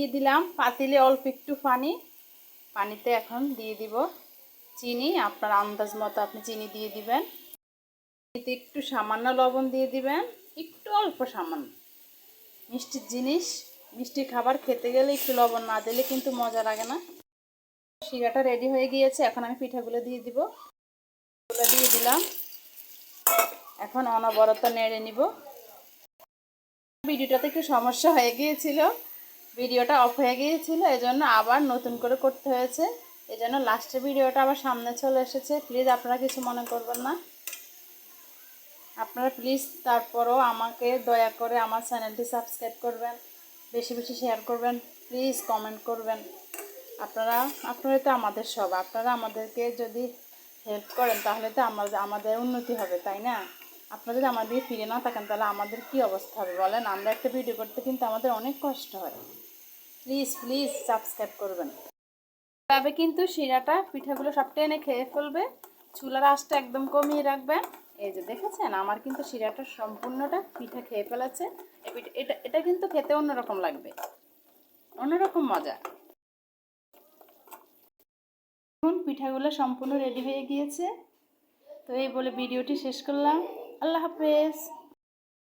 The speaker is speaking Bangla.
দিয়ে দিলাম। পাতিলে অল্প একটু পানি। পানিতে এখন দিয়ে দিব চিনি। আপনার আন্দাজ মতো আপনি চিনি দিয়ে দিবেন। এতে একটু সামান্য লবণ দিয়ে দিবেন। একটু অল্প সামান্য। মিষ্টির জিনিস, মিষ্টি খাবার খেতে গেলে একটু লবণ না দিলে কিন্তু মজা লাগে না। শিরাটা রেডি হয়ে গিয়েছে। এখন আমি পিঠাগুলো দিয়ে দিব। এগুলো দিয়ে দিলাম। এখন অনবরত নেড়ে নিব। ভিডিওটাতে একটু সমস্যা হয়ে গিয়েছিল। ভিডিওটা অফ হয়ে গিয়েছিল, এজন্য আবার নতুন করে করতে হয়েছে। এজন্য লাস্টের ভিডিওটা আবার সামনে চলে এসেছে। প্লিজ আপনারা কিছু মনে করবেন না। আপনারা প্লিজ তারপরও আমাকে দয়া করে আমার চ্যানেলটি সাবস্ক্রাইব করবেন, বেশি বেশি শেয়ার করবেন প্লিজ কমেন্ট করবেন। আপনারা আপনারা তো আমাদের সব, আপনারা আমাদেরকে যদি হেল্প করেন, তাহলে তো আমাদের আমাদের উন্নতি হবে, তাই না? আপনারা যদি আমাদের ফিরে না থাকেন, তাহলে আমাদের কি অবস্থা হবে বলেন? আমরা একটা ভিডিও করতে কিন্তু আমাদের অনেক কষ্ট হয়। প্লিজ প্লিজ সাবস্ক্রাইব করবেন। তবে কিন্তু শিরাটা, পিঠাগুলো সবটা এনে খেয়ে ফেলবে। চুলার আঁচটা একদম কমিয়ে রাখবেন। এই যে দেখেছেন, আমার কিন্তু শিরাটা সম্পূর্ণটা পিঠা খেয়ে ফেলেছে। এটা এটা কিন্তু খেতে অন্যরকম লাগবে। অন্যরকম মজা। এখন পিঠাগুলো সম্পূর্ণ রেডি হয়ে গিয়েছে। তো এই বলে ভিডিওটি শেষ করলাম। আল্লাহ হাফেজ।